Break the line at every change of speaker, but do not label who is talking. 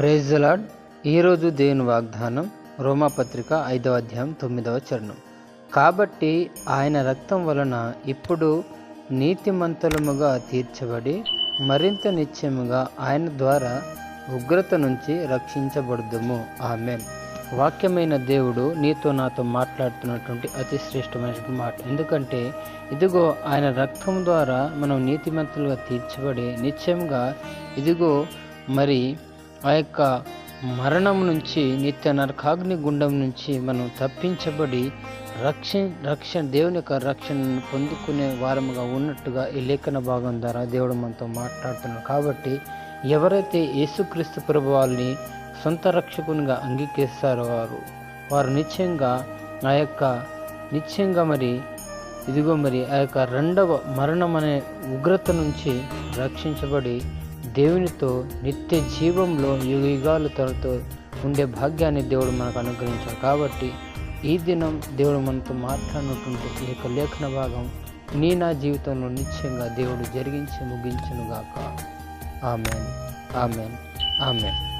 Praise అలాడ్ ఈరోజు దేవుని వాగ్దానం రోమాపత్రిక ఐదవ అధ్యాయం తొమ్మిదవ చరణం. కాబట్టి ఆయన రక్తం వలన ఇప్పుడు నీతిమంతులముగా తీర్చబడి మరింత నిత్యముగా ఆయన ద్వారా ఉగ్రత నుంచి రక్షించబడదుము. ఆమెన్. వాక్యమైన దేవుడు నీతో నాతో మాట్లాడుతున్నటువంటి అతి శ్రేష్టమైన మాట. ఎందుకంటే ఇదిగో ఆయన రక్తం ద్వారా మనం నీతిమంతులుగా తీర్చబడి నిశ్చయంగా ఇదిగో మరి ఆ యొక్క మరణం నుంచి నిత్య నరకాగ్ని గుండం నుంచి మనం తప్పించబడి రక్ష రక్షణ దేవుని యొక్క రక్షణను పొందుకునే వారముగా ఉన్నట్టుగా ఈ లేఖన భాగం ద్వారా దేవుడు మనతో మాట్లాడుతున్నాడు. కాబట్టి ఎవరైతే యేసుక్రీస్తు ప్రభు వాళ్ళని సొంత రక్షకునిగా అంగీకరిస్తారో వారు వారు నిశ్చయంగా ఆ యొక్క నిశ్చయంగా మరి ఇదిగో మరి ఆ యొక్క రెండవ మరణం అనే ఉగ్రత నుంచి రక్షించబడి దేవునితో నిత్య జీవంలో యుగ యుగాల ఉండే భాగ్యాన్ని దేవుడు మనకు అనుగ్రహించాడు. కాబట్టి ఈ దినం దేవుడు మనతో మాట్లాడినటువంటి ఈ యొక్క లేఖన భాగం నీ నా జీవితంలో నిశ్చయంగా దేవుడు జరిగించి ముగించునుగాక. ఆమెన్. ఆమెన్. ఆమెన్.